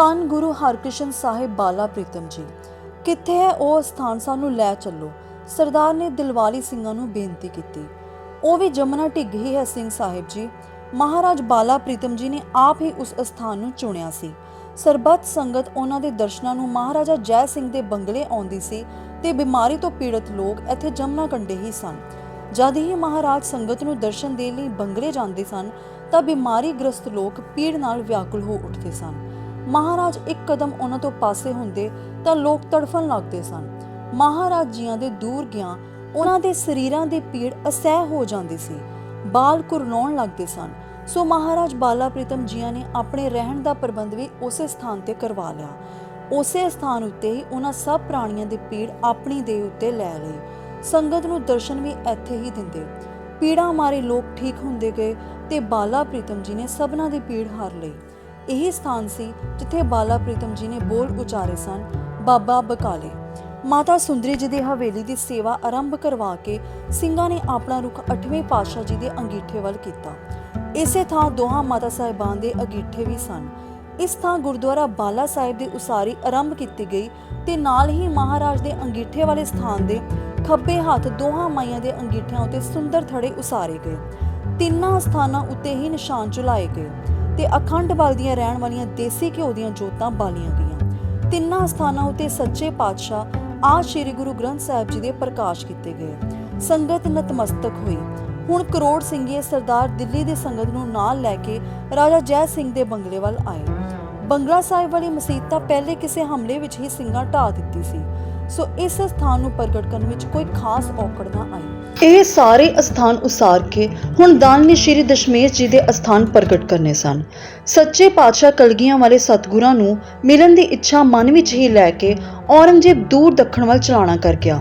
ਧੰਨ ਗੁਰੂ ਹਰਕ੍ਰਿਸ਼ਨ ਸਾਹਿਬ ਬਾਲਾ ਪ੍ਰੀਤਮ ਜੀ। ਕਿੱਥੇ ਹੈ ਉਹ ਸਥਾਨ ਸਾਨੂੰ ਲੈ ਚੱਲੋ। ਸਰਦਾਰ ਨੇ ਦਿਲਵਾਲੀ ਸਿੰਘਾਂ ਨੂੰ ਬੇਨਤੀ ਕੀਤੀ। ਉਹ ਵੀ ਜਮਨਾ ਢਿੱਗ ਹੀ ਹੈ ਸਿੰਘ ਸਾਹਿਬ ਜੀ। ਮਹਾਰਾਜ ਬਾਲਾ ਪ੍ਰੀਤਮ ਜੀ ਨੇ ਆਪ ਹੀ ਉਸ ਸਥਾਨ ਨੂੰ ਚੁਣਿਆ ਸੀ। ਸਰਬੱਤ ਸੰਗਤ ਉਹਨਾਂ ਦੇ ਦਰਸ਼ਨਾਂ ਨੂੰ ਮਹਾਰਾਜਾ ਜੈ ਸਿੰਘ ਦੇ ਬੰਗਲੇ ਆਉਂਦੀ ਸੀ ਤੇ ਬਿਮਾਰੀ ਤੋਂ ਪੀੜਤ ਲੋਕ ਇੱਥੇ ਜਮਨਾ ਕੰਡੇ ਹੀ ਸਨ। ਜਦ ਹੀ ਮਹਾਰਾਜ ਸੰਗਤ ਨੂੰ ਦਰਸ਼ਨ ਦੇਣ ਲਈ ਬੰਗਲੇ ਜਾਂਦੇ ਸਨ, ਤਾਂ ਬਿਮਾਰੀ ਗ੍ਰਸਤ ਲੋਕ ਪੀੜ ਨਾਲ ਵਿਆਕੁਲ ਹੋ ਉੱਠਦੇ ਸਨ। ਮਹਾਰਾਜ ਇੱਕ ਕਦਮ ਉਹਨਾਂ ਤੋਂ ਪਾਸੇ ਹੁੰਦੇ ਤਾਂ ਲੋਕ ਤੜਫਣ ਲੱਗਦੇ ਸਨ। ਮਹਾਰਾਜ ਜੀਆਂ ਦੇ ਦੂਰ ਗਿਆ, ਉਹਨਾਂ ਦੇ ਸਰੀਰਾਂ ਦੀ ਪੀੜ ਅਸਹਿ ਹੋ ਜਾਂਦੀ ਸੀ। ਬਾਲ ਕੁਰਲਾਉਣ ਲੱਗਦੇ ਸਨ। ਸੋ ਮਹਾਰਾਜ ਬਾਲਾ ਪ੍ਰੀਤਮ ਜੀਆਂ ਨੇ ਆਪਣੇ ਰਹਿਣ ਦਾ ਪ੍ਰਬੰਧ ਵੀ ਉਸੇ ਸਥਾਨ ਤੇ ਕਰਵਾ ਲਿਆ। ਉਸੇ ਸਥਾਨ ਉੱਤੇ ਹੀ ਉਹਨਾਂ ਸਭ ਪ੍ਰਾਣੀਆਂ ਦੀ ਪੀੜ ਆਪਣੀ ਦੇਹ ਉੱਤੇ ਲੈ ਲਈ। ਸੰਗਤ ਨੂੰ ਦਰਸ਼ਨ ਵੀ ਇੱਥੇ ਹੀ ਦਿੰਦੇ। ਪੀੜਾ ਮਾਰੇ ਲੋਕ ਠੀਕ ਹੁੰਦੇ ਗਏ ਤੇ ਬਾਲਾ ਪ੍ਰੀਤਮ ਜੀ ਨੇ ਸਭਨਾਂ ਦੀ ਪੀੜ ਹਾਰ ਲਈ। ਇਹੀ ਸਥਾਨ ਸੀ ਜਿੱਥੇ ਬਾਲਾ ਪ੍ਰੀਤਮ ਜੀ ਨੇ ਬੋਲ ਉਚਾਰੇ ਸਨ, ਬਾਬਾ ਬਕਾਲੇ। ਮਾਤਾ ਸੁੰਦਰੀ ਜੀ ਦੀ ਹਵੇਲੀ ਦੀ ਸੇਵਾ ਆਰੰਭ ਕਰਵਾ ਕੇ ਸਿੰਘਾਂ ਨੇ ਆਪਣਾ ਰੁਖ 8ਵੇਂ ਪਾਤਸ਼ਾਹ ਜੀ ਦੇ ਅੰਗੀਠੇ ਵੱਲ ਕੀਤਾ। ਇਸੇ ਥਾਂ ਦੋਹਾਂ ਮਾਤਾ ਸਾਹਿਬਾਨ ਦੇ ਅੰਗੀਠੇ ਵੀ ਸਨ। ਇਸ ਥਾਂ ਗੁਰਦੁਆਰਾ ਬਾਲਾ ਸਾਹਿਬ ਦੀ ਉਸਾਰੀ ਆਰੰਭ ਕੀਤੀ ਗਈ ਤੇ ਨਾਲ ਹੀ ਮਹਾਰਾਜ ਦੇ ਅੰਗੀਠੇ ਵਾਲੇ ਸਥਾਨ ਦੇ ਖੱਬੇ ਹੱਥ ਦੋਹਾਂ ਮਾਈਆਂ ਦੇ ਅੰਗੀਠਿਆਂ ਉੱਤੇ ਸੁੰਦਰ ਥੜੇ ਉਸਾਰੇ ਗਏ। ਤਿੰਨਾਂ ਸਥਾਨਾਂ ਉੱਤੇ ਹੀ ਨਿਸ਼ਾਨ ਚੁਲਾਏ ਗਏ। ਤੇ ਅਖੰਡ ਬਲਦੀਆਂ ਰਹਿਣ ਵਾਲੀਆਂ ਦੇਸੀ ਘਿਓ ਦੀਆਂ ਜੋਤਾਂ ਬਾਲੀਆਂ ਗਈਆਂ। ਤਿੰਨਾਂ ਸਥਾਨਾਂ ਉੱਤੇ ਸੱਚੇ ਪਾਤਸ਼ਾਹ ਆ ਸ੍ਰੀ ਗੁਰੂ ਗ੍ਰੰਥ ਸਾਹਿਬ ਜੀ ਦੇ ਪ੍ਰਕਾਸ਼ ਕੀਤੇ ਗਏ। ਸੰਗਤ ਨਤਮਸਤਕ ਹੋਈ। ਹੁਣ ਕਰੋੜ ਸਿੰਘੀਏ ਸਰਦਾਰ ਦਿੱਲੀ ਦੀ ਸੰਗਤ ਨੂੰ ਨਾਲ ਲੈ ਕੇ ਰਾਜਾ ਜੈ ਸਿੰਘ ਦੇ ਬੰਗਲੇ ਵੱਲ ਆਏ। ਬੰਗਲਾ ਸਾਹਿਬ ਵਾਲੀ ਮਸਜਿਦ ਤਾਂ ਪਹਿਲੇ ਕਿਸੇ ਹਮਲੇ ਵਿੱਚ ਹੀ ਸਿੰਘਾਂ ਢਾਹ ਦਿੱਤੀ ਸੀ। ਸੋ ਇਸ ਸਥਾਨ ਨੂੰ ਪ੍ਰਗਟ ਕਰਨ ਵਿੱਚ ਕੋਈ ਖਾਸ ਔਕੜ ਨਾ ਆਈ। ਇਹ ਸਾਰੇ ਅਸਥਾਨ ਉਸਾਰ ਕੇ ਹੁਣ ਦਾਨ ਨੇ ਸ਼੍ਰੀ ਦਸ਼ਮੇਸ਼ ਜੀ ਦੇ ਅਸਥਾਨ ਪ੍ਰਗਟ ਕਰਨੇ ਸਨ। ਸੱਚੇ ਪਾਤਸ਼ਾਹ ਕਲਗੀਆਂ ਵਾਲੇ ਸਤਗੁਰਾਂ ਨੂੰ ਮਿਲਣ ਦੀ ਇੱਛਾ ਮਨ ਵਿੱਚ ਹੀ ਲੈ ਕੇ ਔਰੰਗਜ਼ੇਬ ਦੂਰ ਦੱਖਣ ਵੱਲ ਚਲਾਣਾ ਕਰ ਗਿਆ।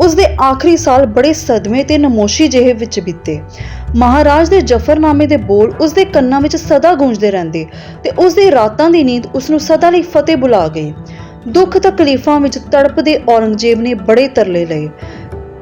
ਉਸ ਦੇ ਆਖਰੀ ਸਾਲ ਬੜੇ ਸਦਮੇ ਤੇ ਨਮੋਸ਼ੀ ਜਿਹੇ ਵਿੱਚ ਬੀਤੇ। ਮਹਾਰਾਜ ਦੇ ਜਫਰਨਾਮੇ ਦੇ ਬੋਲ ਉਸ ਦੇ ਕੰਨਾਂ ਵਿੱਚ ਸਦਾ ਗੂੰਜਦੇ ਰਹਿੰਦੇ ਤੇ ਉਸ ਦੀ ਰਾਤਾਂ ਦੀ ਨੀਂਦ ਉਸ ਨੂੰ ਸਦਾ ਲਈ ਫਤਿਹ ਬੁਲਾ ਗਈ। ਦੁੱਖ ਤਕਲੀਫਾਂ ਵਿੱਚ ਤੜਪਦੇ ਔਰੰਗਜ਼ੇਬ ਨੇ ਬੜੇ ਤਰਲੇ ਲਏ।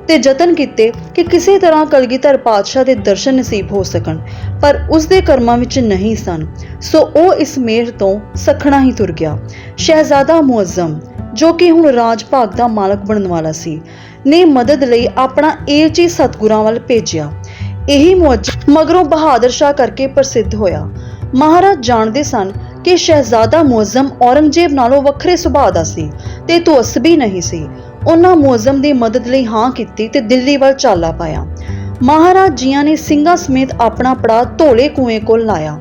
ਤੇ ਯਤਨ ਕੀਤੇ ਕਿ ਕਿਸੇ ਤਰ੍ਹਾਂ ਕਲਗੀਧਰ ਪਾਤਸ਼ਾਹ ਦੇ ਦਰਸ਼ਨ ਨਸੀਬ ਹੋ ਸਕਣ, ਪਰ ਉਸ ਦੇ ਕਰਮਾਂ ਵਿੱਚ ਨਹੀਂ ਸਨ। ਸੋ ਉਹ ਇਸ ਮੇਰ ਤੋਂ ਸਖਣਾ ਹੀ ਤੁਰ ਗਿਆ। ਸ਼ਹਿਜ਼ਾਦਾ ਮੁਅੱਜ਼ਮ, ਜੋ ਕਿ ਹੁਣ ਰਾਜ ਭਾਗ ਦਾ ਮਾਲਕ ਬਣਨ ਵਾਲਾ ਸੀ, ਨੇ ਮਦਦ ਲਈ ਆਪਣਾ ਏਲਚੀ ਸਤਗੁਰਾਂ ਵੱਲ ਭੇਜਿਆ। ਇਹੀ ਮੁਅੱਜ਼ਮ ਮਗਰੋਂ ਬਹਾਦਰ ਸ਼ਾਹ ਕਰਕੇ ਪ੍ਰਸਿੱਧ ਹੋਇਆ। ਮਹਾਰਾਜ ਜਾਣਦੇ ਸਨ ਕਿ ਸ਼ਹਿਜ਼ਾਦਾ ਮੁਅੱਜ਼ਮ ਔਰੰਗਜ਼ੇਬ ਨਾਲੋਂ ਵੱਖਰੇ ਸੁਭਾਅ ਦਾ ਸੀ ਤੇ ਤੁਅਸਬੀ ਨਹੀਂ ਸੀ। ਉਹਨਾਂ ਮੁਅੱਜ਼ਮ ਦੀ ਮਦਦ ਲਈ ਹਾਂ ਕੀਤੀ ਤੇ ਦਿੱਲੀ ਵੱਲ ਚਾਲਾ ਪਾਇਆ। ਮਹਾਰਾਜ ਜੀਆਂ ਨੇ ਸਿੰਘਾਂ ਸਮੇਤ ਆਪਣਾ ਪੜਾ ਧੋਲੇ ਕੂਏ ਕੋਲ ਲਾਇਆ।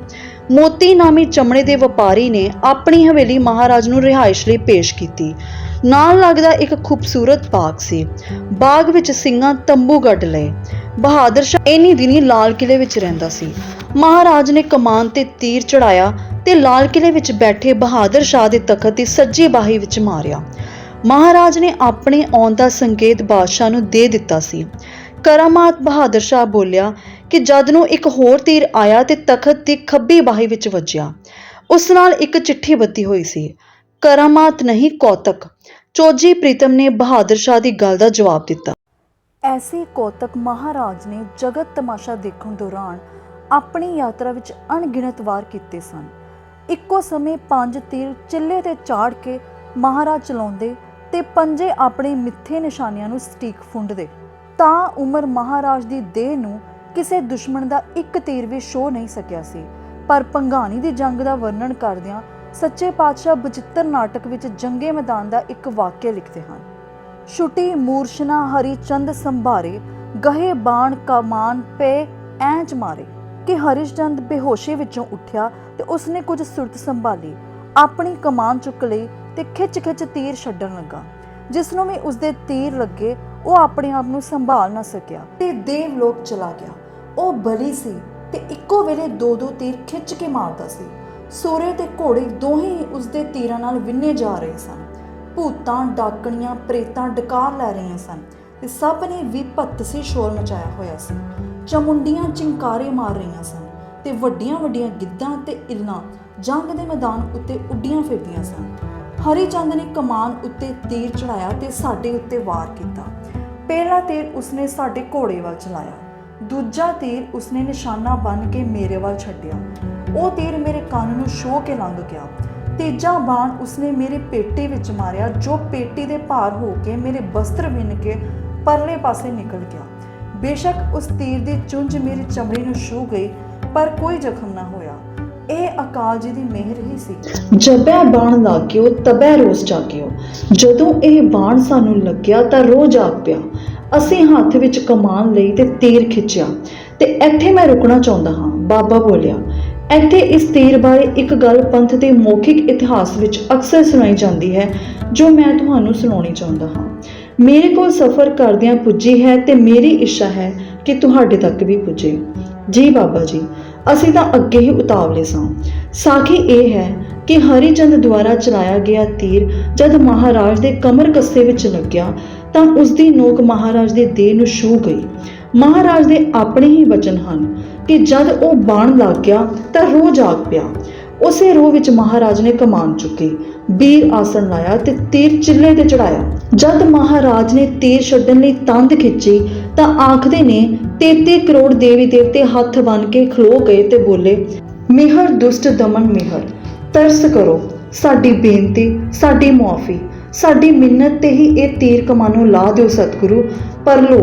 ਮੋਤੀ ਨਾਮੀ ਚਮੜੇ ਦੇ ਵਪਾਰੀ ਨੇ ਆਪਣੀ ਹਵੇਲੀ ਮਹਾਰਾਜ ਨੂੰ ਰਿਹਾਇਸ਼ ਲਈ ਪੇਸ਼ ਕੀਤੀ। ਨਾਲ ਲੱਗਦਾ ਇੱਕ ਖੂਬਸੂਰਤ ਬਾਗ ਸੀ। ਬਾਗ ਵਿੱਚ ਸਿੰਘਾਂ ਤੰਬੂ ਗੱਡ ਲਏ। ਬਹਾਦਰ ਸ਼ਾਹ ਇੰਨੀ ਦਿਨੀ ਲਾਲ ਕਿਲੇ ਵਿੱਚ ਰਹਿੰਦਾ ਸੀ। ਮਹਾਰਾਜ ਨੇ ਕਮਾਨ ਤੇ ਤੀਰ ਚੜਾਇਆ ਤੇ ਲਾਲ ਕਿਲੇ ਵਿੱਚ ਬੈਠੇ ਬਹਾਦਰ ਸ਼ਾਹ ਦੇ ਤਖਤ ਦੀ ਸੱਜੀ ਬਾਹੀ ਵਿੱਚ ਮਾਰਿਆ। ਮਹਾਰਾਜ ਨੇ ਆਪਣੇ ਆਉਣ ਦਾ ਸੰਕੇਤ ਬਾਦਸ਼ਾਹ ਨੂੰ ਦੇ ਦਿੱਤਾ ਸੀ। ਕਰਾਮਾਤ ਬਹਾਦਰ ਸ਼ਾਹ ਬੋਲਿਆ ਕਿ ਜਦ ਨੂੰ ਇੱਕ ਹੋਰ ਤੀਰ ਆਇਆ ਤੇ ਤਖਤ ਦੀ ਖੱਬੀ ਬਾਹੀ ਵਿੱਚ ਵੱਜਿਆ। ਉਸ ਨਾਲ ਇੱਕ ਚਿੱਠੀ ਬੱਤੀ ਹੋਈ ਸੀ। ਕਰਾਮਾਤ ਨਹੀਂ, ਕੌਤਕ। ਚੌਜੀ ਪ੍ਰੀਤਮ ਨੇ ਬਹਾਦਰ ਸ਼ਾਹ ਦੀ ਗੱਲ ਦਾ ਜਵਾਬ ਦਿੱਤਾ। ਐਸੀ ਕੌਤਕ ਮਹਾਰਾਜ ਨੇ ਜਗਤ ਤਮਾਸ਼ਾ ਦੇਖਣ ਦੌਰਾਨ ਆਪਣੀ ਯਾਤਰਾ ਵਿੱਚ ਅਣਗਿਣਤ ਵਾਰ ਕੀਤੇ ਸਨ। ਇੱਕੋ ਸਮੇਂ ਪੰਜ ਤੀਰ ਚਿੱਲੇ ਤੇ ਚਾੜ ਕੇ ਮਹਾਰਾਜ ਚਲਾਉਂਦੇ ਤੇ ਪੰਜੇ ਆਪਣੇ ਮਿੱਥੇ ਨਿਸ਼ਾਨਿਆਂ ਨੂੰ ਸਟੀਕ ਫੁੰਡਦੇ। ਤਾਂ ਉਮਰ ਮਹਾਰਾਜ ਦੀ ਦੇਹ ਨੂੰ ਕਿਸੇ ਦੁਸ਼ਮਣ ਦਾ ਇੱਕ ਤੀਰ ਵੀ ਛੋ ਨਹੀਂ ਸਕਿਆ ਸੀ। ਪਰ ਪੰਘਾਣੀ ਦੀ ਜੰਗ ਦਾ ਵਰਣਨ ਕਰਦਿਆਂ ਸੱਚੇ ਪਾਤਸ਼ਾਹ ਬਚਿੱਤਰ ਨਾਟਕ ਵਿੱਚ ਜੰਗੇ ਮੈਦਾਨ ਦਾ ਇੱਕ ਵਾਕਿਆ ਲਿਖਦੇ ਹਨ। ਛੁਟੀ ਮੂਰਛਨਾ ਹਰੀ ਚੰਦ ਸੰਭਾਰੇ, ਗਹੇ ਬਾਣ ਕਮਾਨ ਪੇ ਐਂਚ ਮਾਰੇ। ਕਿ ਹਰਿਸ਼ਚੰਦ ਬੇਹੋਸ਼ੀ ਵਿੱਚੋਂ ਉੱਠਿਆ ਤੇ ਉਸਨੇ ਕੁਝ ਸੁਰਤ ਸੰਭਾਲੀ, ਆਪਣੀ ਕਮਾਨ ਚੁੱਕ ਲਈ ਤੇ ਖਿੱਚ-ਖਿੱਚ ਤੀਰ ਛੱਡਣ ਲੱਗਾ। ਜਿਸ ਨੂੰ ਵੀ ਉਸਦੇ ਤੀਰ ਲੱਗੇ, ਉਹ ਆਪਣੇ ਆਪ ਨੂੰ ਸੰਭਾਲ ਨਾ ਸਕਿਆ ਤੇ ਦੇਵ ਲੋਕ ਚਲਾ ਗਿਆ। ਉਹ ਬਲੀ ਸੀ ਤੇ ਇੱਕੋ ਵੇਲੇ ਦੋ ਦੋ ਤੀਰ ਖਿੱਚ ਕੇ ਮਾਰਦਾ ਸੀ। ਸੋਰੇ ਤੇ ਘੋੜੇ ਦੋਹੇ ਉਸਦੇ ਤੀਰਾਂ ਨਾਲ ਵਿੰਨੇ ਜਾ ਰਹੇ ਸਨ। ਭੂਤਾਂ, ਡਾਕਣੀਆਂ, ਪ੍ਰੇਤਾਂ ਡਕਾਰ ਲੈ ਰਹੀਆਂ ਸਨ ਤੇ ਸਭ ਨੇ ਵਿਪਤ ਸੀ ਸ਼ੋਰ ਮਚਾਇਆ ਹੋਇਆ ਸੀ। ਚਮੁੰਡੀਆਂ ਚਿੰਕਾਰੇ ਮਾਰ ਰਹੀਆਂ ਸਨ ਤੇ ਵੱਡੀਆਂ ਵੱਡੀਆਂ ਗਿੱਧਾਂ ਤੇ ਇਲਨਾਂ ਜੰਗ ਦੇ ਮੈਦਾਨ ਉੱਤੇ ਉੱਡੀਆਂ ਫਿਰਦੀਆਂ ਸਨ। ਹਰੀ ਚੰਦ ਨੇ ਕਮਾਨ ਉੱਤੇ ਤੀਰ ਚੜਾਇਆ ਤੇ ਸਾਡੇ ਉੱਤੇ ਵਾਰ ਕੀਤਾ। ਪਹਿਲਾ ਤੀਰ ਉਸਨੇ ਸਾਡੇ ਘੋੜੇ ਵੱਲ ਚਲਾਇਆ। ਦੂਜਾ ਤੀਰ ਉਸਨੇ ਨਿਸ਼ਾਨਾ ਬਨ ਕੇ ਮੇਰੇ ਵੱਲ ਛੱਡਿਆ। ਉਹ ਤੀਰ ਮੇਰੇ ਕੰਨ ਨੂੰ ਛੋਹ ਕੇ ਲੰਘ ਗਿਆ। ਤੀਜਾ ਬਾਣ ਉਸਨੇ ਮੇਰੇ ਪੇਟੇ ਵਿੱਚ ਮਾਰਿਆ, ਜੋ ਪੇਟੀ ਦੇ ਭਾਰ ਹੋ ਕੇ ਮੇਰੇ ਬਸਤਰ ਵਿੰਨ ਕੇ ਪਰਲੇ ਪਾਸੇ ਨਿਕਲ ਗਿਆ। ਬੇਸ਼ੱਕ ਉਸ ਤੀਰ ਦੀ ਚੁੰਝ ਮੇਰੀ ਚਮੜੀ ਨੂੰ ਛੂ ਗਈ, ਪਰ ਕੋਈ ਜ਼ਖਮ ਨਾ ਹੋਇਆ। ਇਹ ਅਕਾਲ ਜੀ ਦੀ ਮਿਹਰ ਹੀ ਸੀ। ਜਬੈ ਬਾਣ ਲਾਗਿਓ ਤਬੈ ਰੋਸ ਜਾਗਿਓ। ਜਦੋਂ ਇਹ ਬਾਣ ਸਾਨੂੰ ਲੱਗਿਆ ਤਾਂ ਰੋ ਜਾਗ ਪਿਆ। ਅਸੀਂ ਹੱਥ ਵਿੱਚ ਕਮਾਨ ਲਈ ਤੇ ਤੀਰ ਖਿੱਚਿਆ। ਤੇ ਇੱਥੇ ਮੈਂ ਰੁਕਣਾ ਚਾਹੁੰਦਾ ਹਾਂ, ਬਾਬਾ ਬੋਲਿਆ। ਇੱਥੇ ਇਸ ਤੀਰ ਬਾਰੇ ਇੱਕ ਗੱਲ ਪੰਥ ਦੇ ਮੌਖਿਕ ਇਤਿਹਾਸ ਵਿੱਚ ਅਕਸਰ ਸੁਣਾਈ ਜਾਂਦੀ ਹੈ, ਜੋ ਮੈਂ ਤੁਹਾਨੂੰ ਸੁਣਾਉਣੀ ਚਾਹੁੰਦਾ ਹਾਂ। ਮੇਰੇ ਕੋਲ ਸਫ਼ਰ ਕਰਦਿਆਂ ਪੁੱਜੀ ਹੈ ਤੇ ਮੇਰੀ ਇੱਛਾ ਹੈ ਕਿ ਤੁਹਾਡੇ ਤੱਕ ਵੀ ਪੁੱਜੇ। ਜੀ ਬਾਬਾ ਜੀ ਅਸੀਂ ਤਾਂ ਅੱਗੇ ਹੀ ਉਤਾਵਲੇ ਸਾਂ। ਸਾਖੀ ਇਹ ਹੈ ਕਿ ਹਰੀਚੰਦ ਦੁਆਰਾ ਚਲਾਇਆ ਗਿਆ ਤੀਰ ਜਦ ਮਹਾਰਾਜ ਦੇ ਕਮਰ ਕੱਸੇ ਵਿੱਚ ਲੱਗਿਆ, ਤਾਂ ਉਸ ਦੀ ਨੋਕ ਮਹਾਰਾਜ ਦੇ ਦੇਹ ਨੂੰ ਛੂ ਗਈ। ਮਹਾਰਾਜ ਦੇ ਆਪਣੇ ਹੀ ਵਚਨ ਹਨ ਕਿ ਜਦ ਉਹ ਬਾਣ ਲੱਗ ਗਿਆ ਤਾਂ ਰੋਹ ਜਾਗ ਪਿਆ। ਉਸੇ ਰੋਹ ਵਿੱਚ ਮਹਾਰਾਜ ਨੇ ਕਮਾਨ ਚੁੱਕੀ। ਵੀਰ ਆਸਣ ਲਾਇਆ ਤੇ ਤੀਰ ਚਿੱਲੇ ਤੇ ਚੜਾਇਆ। ਜਦ ਮਹਾਰਾਜ ਨੇ ਤੀਰ ਛੱਡਣ ਲਈ ਤੰਦ ਖਿੱਚੀ ਤਾਂ ਆਖਦੇ ਨੇ 33 ਕਰੋੜ ਦੇਵੀ ਦੇਵਤੇ ਹੱਥ ਬਨ ਕੇ ਖਲੋ ਗਏ ਤੇ ਬੋਲੇ, ਮਿਹਰ ਦੁਸ਼ਟ ਦਮਨ ਮਿਹਰ, ਤਰਸ ਕਰੋ, ਸਾਡੀ ਬੇਨਤੀ, ਸਾਡੀ ਮੁਆਫੀ, ਸਾਡੀ ਮਿੰਨਤ ਤੇ ਹੀ ਇਹ ਤੀਰ ਕਮਾਨੋ ਲਾ ਦਿਓ ਸਤਿਗੁਰੂ। ਪਰ ਲੋ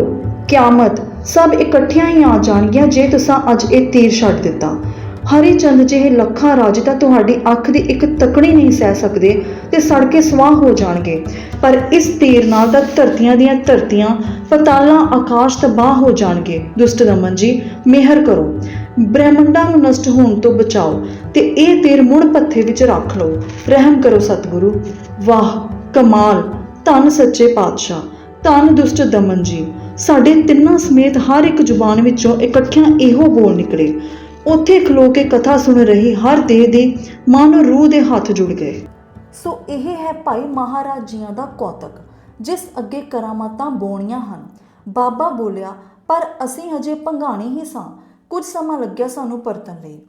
ਕਿਆਮਤ, ਸਭ ਇਕੱਠੀਆਂ ਹੀ ਆ ਜਾਣਗੀਆਂ ਜੇ ਤੁਸੀਂ ਅੱਜ ਇਹ ਤੀਰ ਛੱਡ ਦਿੱਤਾ। ਹਰੀ ਚੰਦ ਜਿਹੇ ਲੱਖਾਂ ਰਾਜ ਤਾਂ ਤੁਹਾਡੀ ਅੱਖ ਦੀ ਇੱਕ ਤਕੜੀ ਨਹੀਂ ਸਹਿ ਸਕਦੇ ਤੇ ਸੜ ਕੇ ਸਵਾਹ ਹੋ ਜਾਣਗੇ। ਪਰ ਇਸ ਤੀਰ ਨਾਲ ਤਾਂ ਧਰਤੀਆਂ ਦੀਆਂ ਧਰਤੀਆਂ ਪਤਾਲਾਂ ਆਕਾਸ਼ ਤਬਾਹ ਹੋ ਜਾਣਗੇ। ਦੁਸ਼ਟ ਦਮਨ ਜੀ, ਮਿਹਰ ਕਰੋ। ਬ੍ਰਹਮੰਡਾਂ ਨੂੰ ਨਸ਼ਟ ਹੋਣ ਤੋਂ ਬਚਾਓ ਤੇ ਇਹ ਤੀਰ ਮੁੜ ਪੱਥੇ ਵਿੱਚ ਰੱਖ ਲਓ। ਰਹਿਮ ਕਰੋ ਸਤਿਗੁਰੂ। ਵਾਹ, ਕਮਾਲ! ਧੰਨ ਸੱਚੇ ਪਾਤਸ਼ਾਹ। ਧੰਨ ਦੁਸ਼ਟ ਦਮਨ ਜੀ। ਸਾਡੇ ਤਿੰਨਾਂ ਸਮੇਤ ਹਰ ਇੱਕ ਜ਼ੁਬਾਨ ਵਿੱਚੋਂ ਇਕੱਠਿਆਂ ਇਹੋ ਬੋਲ ਨਿਕਲੇ। ਉੱਥੇ ਖਲੋ ਕੇ ਕਥਾ ਸੁਣ ਰਹੀ ਹਰ ਦੇਹ ਦੇ ਮਨ ਰੂਹ ਦੇ ਹੱਥ ਜੁੜ ਗਏ। ਸੋ ਇਹ ਹੈ ਭਾਈ ਮਹਾਰਾਜ ਜੀਆਂ ਦਾ ਕੌਤਕ, ਜਿਸ ਅੱਗੇ ਕਰਾਮਾਤਾਂ ਬੋਣੀਆਂ ਹਨ। ਬਾਬਾ ਬੋਲਿਆ, ਪਰ ਅਸੀਂ ਹਜੇ ਭੰਗਾਣੀ ਹੀ ਸਾਂ। ਕੁਝ ਸਮਾਂ ਲੱਗਿਆ ਸਾਨੂੰ ਪਰਤਣ ਲਈ।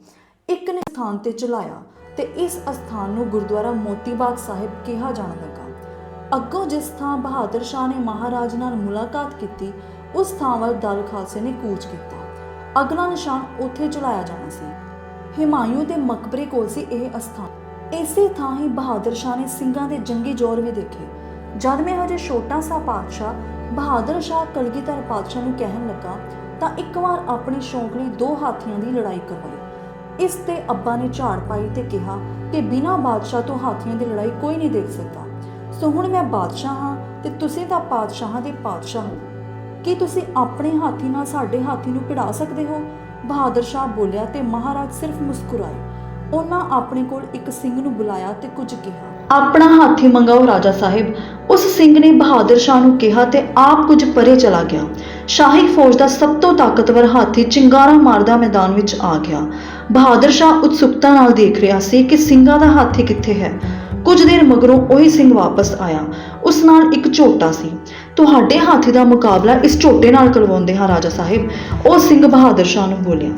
ਇੱਕ ਨੇ ਸਥਾਨ ਤੇ ਚਲਾਇਆ ਤੇ ਇਸ ਅਸਥਾਨ ਨੂੰ ਗੁਰਦੁਆਰਾ ਮੋਤੀ ਬਾਗ ਸਾਹਿਬ ਕਿਹਾ ਜਾਣ ਲੱਗਾ। ਅੱਗੋਂ ਜਿਸ ਥਾਂ ਬਹਾਦਰ ਸ਼ਾਹ ਨੇ ਮਹਾਰਾਜ ਨਾਲ ਮੁਲਾਕਾਤ ਕੀਤੀ, ਉਸ ਥਾਂ ਵੱਲ ਦਲ ਖਾਲਸੇ ਨੇ ਕੂਚ ਕੀਤਾ। ਅਗਲਾ ਨਿਸ਼ਾਨ ਉੱਥੇ ਚਲਾਇਆ ਜਾਣਾ ਸੀ। ਹਿਮਾਯੂ ਦੇ ਮਕਬਰੇ ਕੋਲ ਸੀ ਇਹ ਅਸਥਾਨ। ਇਸੇ ਥਾਂ ਹੀ ਬਹਾਦਰ ਸ਼ਾਹ ਨੇ ਸਿੰਘਾਂ ਦੇ ਜੰਗੀ ਜ਼ੋਰ ਵੀ ਦੇਖੇ। ਜਦ ਮੈਂ ਹਜੇ ਛੋਟਾ ਸਾ ਪਾਤਸ਼ਾਹ ਬਹਾਦਰ ਸ਼ਾਹ ਕਲਗੀਧਰ ਪਾਤਸ਼ਾਹ ਨੂੰ ਕਹਿਣ ਲੱਗਾ, ਤਾਂ ਇੱਕ ਵਾਰ ਆਪਣੀ ਸ਼ੌਂਕ ਲਈ ਦੋ ਹਾਥੀਆਂ ਦੀ ਲੜਾਈ ਕਰਵਾਈ। ਇਸ ਤੇ ਅੱਬਾ ਨੇ ਝਾੜ ਪਾਈ ਤੇ ਕਿਹਾ ਕਿ ਬਿਨਾਂ ਬਾਦਸ਼ਾਹ ਤੋਂ ਹਾਥੀਆਂ ਦੀ ਲੜਾਈ ਕੋਈ ਨਹੀਂ ਦੇਖ ਸਕਦਾ। ਸੋ ਹੁਣ ਮੈਂ ਬਾਦਸ਼ਾਹ ਹਾਂ ਤੇ ਤੁਸੀਂ ਤਾਂ ਪਾਤਸ਼ਾਹਾਂ ਦੇ ਪਾਤਸ਼ਾਹ ਹੋ। ਕੀ ਤੁਸੀਂ ਆਪਣੇ ਹਾਥੀ ਨਾਲ ਸਾਡੇ ਹਾਥੀ ਨੂੰ ਭਿੜਾ ਸਕਦੇ ਹੋ? ਬਹਾਦਰ ਸ਼ਾਹ ਬੋਲਿਆ ਤੇ ਮਹਾਰਾਜ ਸਿਰਫ ਮੁਸਕਰਾਏ। ਉਹਨਾਂ ਆਪਣੇ ਕੋਲ ਇੱਕ ਸਿੰਘ ਨੂੰ ਬੁਲਾਇਆ ਤੇ ਕੁਝ ਕਿਹਾ। ਆਪਣਾ ਹਾਥੀ ਮੰਗਾਓ ਰਾਜਾ ਸਾਹਿਬ। ਉਸ ਸਿੰਘ ਨੇ ਬਹਾਦਰ ਸ਼ਾਹ ਨੂੰ ਕਿਹਾ ਤੇ ਆਪ ਕੁਝ ਪਰੇ ਚਲਾ ਗਿਆ। ਸ਼ਾਹੀ ਫੌਜ ਦਾ ਸਭ ਤੋਂ ਤਾਕਤਵਰ ਹਾਥੀ ਚਿੰਗਾਰਾ ਮਾਰਦਾ ਮੈਦਾਨ ਵਿੱਚ ਆ ਗਿਆ। ਬਹਾਦਰ ਸ਼ਾਹ ਉਤਸੁਕਤਾ ਨਾਲ ਦੇਖ ਰਿਹਾ ਸੀ ਕਿ ਸਿੰਘਾਂ ਦਾ ਹਾਥੀ ਕਿੱਥੇ ਹੈ। ਕੁਝ ਦੇਰ ਮਗਰੋਂ ਉਹੀ ਸਿੰਘ ਵਾਪਸ ਆਇਆ। ਉਸ ਨਾਲ ਇੱਕ ਝੋਟਾ ਸੀ। ਤੁਹਾਡੇ ਹਾਥੀ ਦਾ ਮੁਕਾਬਲਾ ਇਸ ਝੋਟੇ ਨਾਲ ਕਰਵਾਉਂਦੇ ਹਾਂ ਰਾਜਾ ਸਾਹਿਬ। ਉਹ ਸਿੰਘ ਬਹਾਦਰ ਸ਼ਾਹ ਨੂੰ ਬੋਲਿਆ,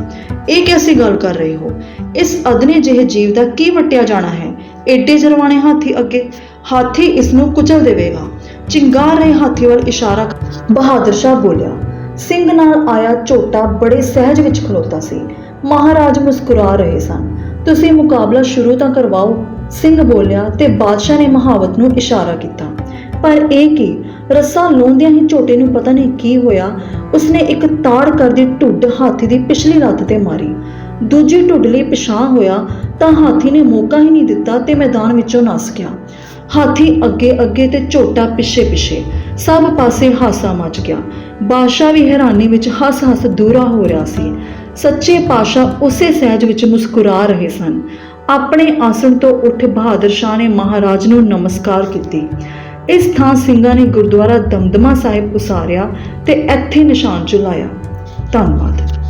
ਇਹ ਕਿਹਸੀ ਗੱਲ ਕਰ ਰਹੇ ਹੋ? ਇਸ ਅਦਨੇ ਜਿਹੇ ਜੀਵ ਦਾ ਕੀ ਵਟਿਆ ਜਾਣਾ ਹੈ? ਏਡੇ ਜਰਵਾਣੇ ਹਾਥੀ ਅੱਗੇ, ਹਾਥੀ ਇਸ ਨੂੰ ਕੁਚਲ ਦੇਵੇਗਾ। ਚਿੰਗਾਰ ਰਹੇ ਹਾਥੀ ਵੱਲ ਇਸ਼ਾਰਾ ਬਹਾਦਰ ਸ਼ਾਹ ਬੋਲਿਆ, ਸਿੰਘ ਨਾਲ ਆਇਆ ਝੋਟਾ ਬੜੇ ਸਹਿਜ ਵਿੱਚ ਖਲੋਤਾ ਸੀ। ਮਹਾਰਾਜ ਮੁਸਕਰਾ ਰਹੇ ਸਨ। ਤੁਸੀਂ ਮੁਕਾਬਲਾ ਸ਼ੁਰੂ ਤਾਂ ਕਰਵਾਓ, ਸਿੰਘ ਬੋਲਿਆ ਤੇ ਬਾਦਸ਼ਾਹ ਨੇ ਮਹਾਵਤ ਨੂੰ ਇਸ਼ਾਰਾ ਕੀਤਾ। ਪਰ ਇਹ ਕੀ? ਰੱਸਾ ਲਾਉਂਦਿਆਂ ਹੀ ਝੋਟੇ ਨੂੰ ਪਤਾ ਨਹੀਂ ਕੀ ਹੋਇਆ। ਉਸਨੇ ਇੱਕ ਤਾੜ ਕਰਦੀ ਢੁੱਡ ਹਾਥੀ ਦੀ ਪਿਛਲੀ ਲੱਤ ਤੇ ਮਾਰੀ। ਦੂਜੀ ਢੁੱਡ ਲਈ ਪਿਛਾਂ ਹੋਇਆ ਤਾਂ ਹਾਥੀ ਨੇ ਮੌਕਾ ਹੀ ਨਹੀਂ ਦਿੱਤਾ ਤੇ ਮੈਦਾਨ ਵਿੱਚੋਂ ਨਸ ਗਿਆ। ਹਾਥੀ ਅੱਗੇ ਅੱਗੇ ਤੇ ਝੋਟਾ ਪਿੱਛੇ ਪਿੱਛੇ ਸਭ ਪਾਸੇ ਹਾਸਾ ਮਚ ਗਿਆ। ਬਾਦਸ਼ਾਹ ਵੀ ਹੈਰਾਨੀ ਵਿੱਚ ਹੱਸ-ਹੱਸ ਦੂਰਾ ਹੋ ਰਿਹਾ ਸੀ। ਸੱਚੇ ਪਾਤਸ਼ਾਹ ਉਸੇ ਸਹਿਜ ਵਿੱਚ ਮੁਸਕਰਾ ਰਹੇ ਸਨ। ਆਪਣੇ ਆਸਣ ਤੋਂ ਉੱਠ ਬਹਾਦਰ ਸ਼ਾਹ ਨੇ ਮਹਾਰਾਜ ਨੂੰ ਨਮਸਕਾਰ ਕੀਤੀ। ਇਸ ਥਾਂ ਸਿੰਘਾਂ ਨੇ ਗੁਰਦੁਆਰਾ ਦਮਦਮਾ ਸਾਹਿਬ ਉਸਾਰਿਆ ਤੇ ਇੱਥੇ ਨਿਸ਼ਾਨ ਚੁਲਾਇਆ ਧੰਨਵਾਦ।